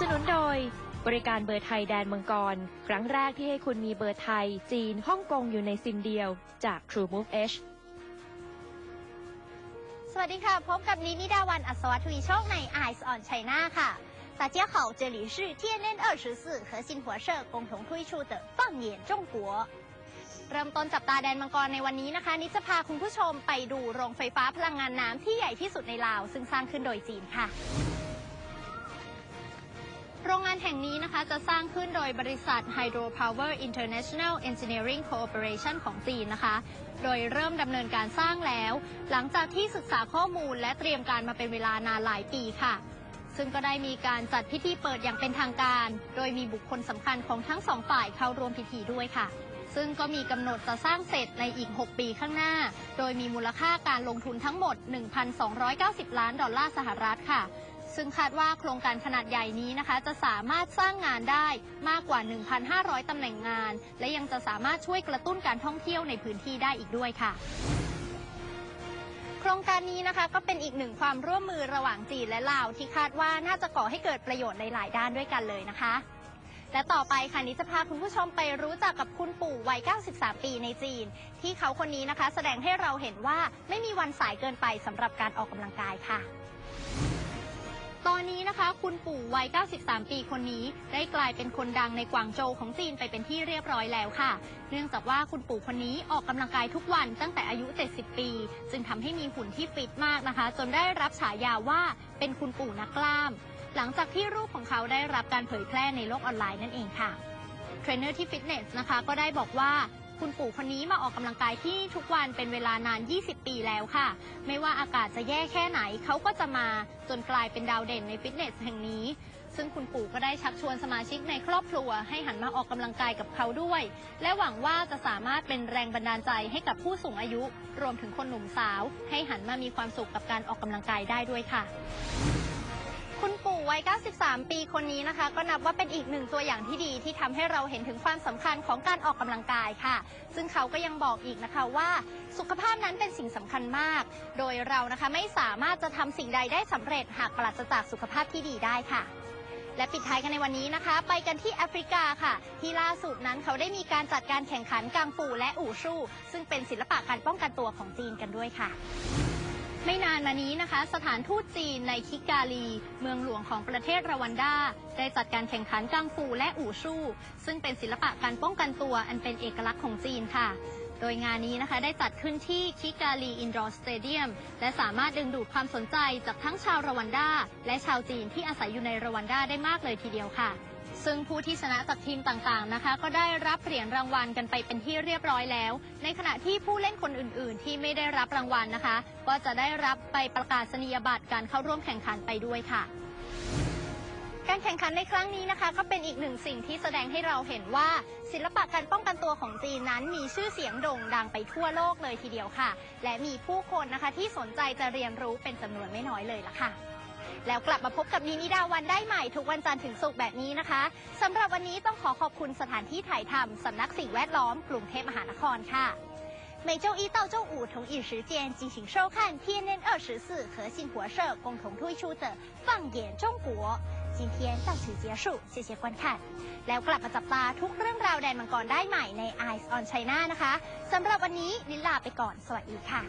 สนุนโดย บริการเบอร์ไทยแดนมังกร ครั้งแรกที่ให้คุณมีเบอร์ไทย จีน ฮ่องกงอยู่ในซิมเดียว จาก True Move H สวัสดีค่ะ พบกับนินิดาวันอัศวทวีโชคใน Eyes on China ค่ะ大家好，这里是 TNN 二十四核心火社共同推出的放眼中国。เริ่มต้นจับตาแดนมังกรในวันนี้นะคะ นิดจะพาคุณผู้ชมไปดูโรงไฟฟ้าพลังงานน้ำที่ใหญ่ที่สุดในลาว ซึ่งสร้างขึ้นโดยจีนค่ะ โรงงานแห่งนี้นะคะจะสร้างขึ้นโดยบริษัท Hydropower International Engineering Corporation ของจีนนะคะ โดยเริ่มดำเนินการสร้างแล้ว หลังจากที่ศึกษาข้อมูลและเตรียมการมาเป็นเวลานานหลายปีค่ะ ซึ่งก็ได้มีการจัดพิธีเปิดอย่างเป็นทางการ โดยมีบุคคลสำคัญของทั้งสองฝ่ายเข้าร่วมพิธีด้วยค่ะ ซึ่งก็มีกำหนดจะสร้างเสร็จในอีก 6 ปีข้างหน้า โดยมีมูลค่าการลงทุนทั้งหมด 1,290 ล้านดอลลาร์สหรัฐค่ะ ซึ่งคาดว่าโครงการขนาดใหญ่นี้นะคะ จะสามารถสร้างงานได้มากกว่า 1,500 ตำแหน่งงาน และยังจะสามารถช่วยกระตุ้นการท่องเที่ยวในพื้นที่ได้อีกด้วยค่ะโครงการนี้นะคะก็เป็นอีกหนึ่งความร่วมมือระหว่างจีนและลาวที่คาดว่าน่าจะก่อให้เกิดประโยชน์ในหลายด้านด้วยกันเลยนะคะ และต่อไปค่ะนิดจะพาคุณผู้ชมไปรู้จักกับคุณปู่วัย 93 ปีในจีน ที่เขาคนนี้นะคะ แสดงให้เราเห็นว่าไม่มีวันสายเกินไปสำหรับการออกกำลังกายค่ะ ตอนนี้นะคะ คุณปู่วัย 93 ปีคนนี้ ได้กลายเป็นคนดังในกวางโจวของจีนไปเป็นที่เรียบร้อยแล้วค่ะ เนื่องจากว่าคุณปู่คนนี้ออกกำลังกายทุกวันตั้งแต่อายุ 70 ปี จึงทำให้มีหุ่นที่ฟิตมากนะคะ จนได้รับฉายาว่าเป็นคุณปู่นักกล้าม หลังจากที่รูปของเขาได้รับการเผยแพร่ในโลกออนไลน์นั่นเองค่ะ เทรนเนอร์ที่ฟิตเนสนะคะก็ได้บอกว่า คุณปู่คนนี้มาออกกำลังกายที่ทุกวันเป็นเวลานาน 20 ปีแล้วค่ะ ไม่ว่าอากาศจะแย่แค่ไหนเขาก็จะมาจนกลายเป็นดาวเด่นในฟิตเนสแห่งนี้ ซึ่งคุณปู่ก็ได้ชักชวนสมาชิกในครอบครัว ให้หันมาออกกำลังกายกับเขาด้วย และหวังว่าจะสามารถเป็นแรงบันดาลใจให้กับผู้สูงอายุ รวมถึงคนหนุ่มสาว ให้หันมามีความสุขกับการออกกำลังกายได้ด้วยค่ะ 13 ปีคนนี้นะคะ ก็นับว่าเป็นอีกหนึ่งตัวอย่างที่ดีที่ทำให้เราเห็นถึงความสำคัญของการออกกำลังกายค่ะ ซึ่งเขาก็ยังบอกอีกนะคะว่า สุขภาพนั้นเป็นสิ่งสำคัญมาก โดยเรานะคะไม่สามารถจะทำสิ่งใดได้สำเร็จหากปราศจากสุขภาพที่ดีได้ค่ะ และปิดท้ายกันในวันนี้นะคะ ไปกันที่แอฟริกาค่ะ ที่ล่าสุดนั้นเขาได้มีการจัดการแข่งขันกังฟูและอู่ชู่ซึ่งเป็นศิลปะการป้องกันตัวของจีนกันด้วยค่ะ ไม่นานมานี้นะคะ สถานทูตจีนในคิกาลี เมืองหลวงของประเทศรวันดา ได้จัดการแข่งขันกังฟูและอู่ชู่ ซึ่งเป็นศิลปะการป้องกันตัวอันเป็นเอกลักษณ์ของจีนค่ะ โดยงานนี้นะคะได้จัดขึ้นที่คิกาลีอินดอร์สเตเดียมและสามารถดึงดูดความสนใจจากทั้งชาวรวันดา และชาวจีนที่อาศัยอยู่ในรวันดาได้มากเลยทีเดียวค่ะ ซึ่งผู้ที่ชนะจากทีมต่างๆนะคะ ก็ได้รับเหรียญรางวัลกันไปเป็นที่เรียบร้อยแล้ว ในขณะที่ผู้เล่นคนอื่นๆ ที่ไม่ได้รับรางวัลนะคะ ก็จะได้รับไปประกาศนียบัตรการเข้าร่วมแข่งขันไปด้วยค่ะ การแข่งขันในครั้งนี้นะคะ ก็เป็นอีกหนึ่งสิ่งที่แสดงให้เราเห็นว่า ศิลปะการป้องกันตัวของจีนนั้น มีชื่อเสียงโด่งดังไปทั่วโลกเลยทีเดียวค่ะ และมีผู้คนนะคะที่สนใจจะเรียนรู้เป็นจำนวนไม่น้อยเลยล่ะค่ะ แล้วกลับมาพบกับนีนิดาวันได้ใหม่ทุกวันจันทร์ถึงศุกร์แบบนี้นะคะสำหรับวันนี้ต้องขอขอบคุณสถานที่ถ่ายทำสำนักสิ่งแวดล้อมกรุงเทพมหานครค่ะ每周一到周五同一时间进行收看 TNN 二十四核心活社共同推出的放眼中国。今天到此结束，谢谢观看。แล้วกลับมาจับตาทุกเรื่องราวแดนมังกรได้ใหม่ใน Eyes on China นะคะสำหรับวันนี้ลิลลาไปก่อน สวัสดีค่ะ